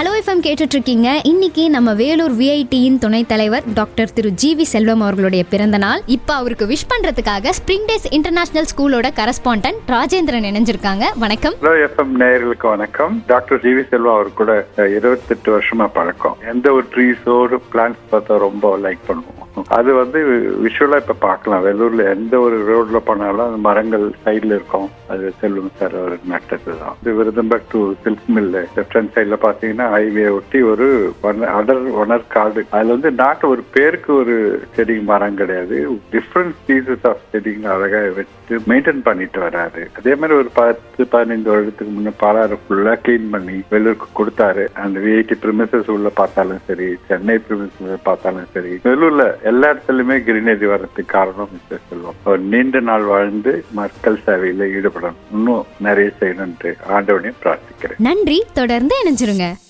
Hello FM கேட்டுட்ருக்கீங்க இன்னைக்கு நம்ம வேலூர் விஐடியின் துணைத் தலைவர் doctor Thiru G V Selvam அவர்களுடைய பிறந்த நாள். இப்போ அவருக்கு விஷ் பண்ணுறதுக்காக ஸ்பிரிங் டேஸ் இன்டர்நேஷனல் ஸ்கூலோட கரஸ்பாண்டன்ட் ராஜேந்திரன் இணைஞ்சிருக்காங்க. வணக்கம். ஹலோ எஃப்எம் நேயர்களுக்கு வணக்கம். டாக்டர் ஜிவி செல்வம் அவர் கூட இருபத்தெட்டு வருஷமா பழக்கம். எந்த ஒரு ட்ரீஸோடு பிளான்ஸ் பார்த்தா ரொம்ப லைக் பண்ணுவோம். அது வந்து விஷுவலா இப்ப பார்க்கலாம். வெள்ளூர்ல எந்த ஒரு ரோட்ல போனாலும் அந்த மரங்கள் சைடில் இருக்கும். அது செல்வம் சார் அவர் நட்டது தான். இது விருதம்பக் to silk mill left hand சைட்ல பாத்தீங்கன்னா ஹைவே ஒட்டி ஒரு அடர் ஒனர் காடு அதுல வந்து நாட்டு ஒரு பேருக்கு ஒரு செடி மரம் கிடையாது. டிஃப்ரெண்ட் ஸ்பீசஸ் ஆஃப் செடிங்க அழகா வச்சு மெயின்டைன் பண்ணிட்டு வராரு. அதே மாதிரி ஒரு பத்து பதினைந்து வருடத்துக்கு முன்னே பாலாறு ஃபுல்லா கிளீன் பண்ணி வெள்ளூருக்கு கொடுத்தாரு. அந்த விஐடி பிரிமிசஸ் உள்ள பார்த்தாலும் சரி சென்னை பிரிமிசஸ் பார்த்தாலும் சரி வெள்ளூர்ல எல்லா இடத்துலயுமே கிரீனரி வர்றதுக்கு காரணம் மிஸ்டர் செல்வம். நீண்ட நாள் வாழ்ந்து மக்கள் சேவையில ஈடுபடணும். இன்னும் நிறைய செய்யணும்ட்டு ஆண்டவனையும் பிரார்த்திக்கிறேன். நன்றி. தொடர்ந்து இணைஞ்சிருங்க.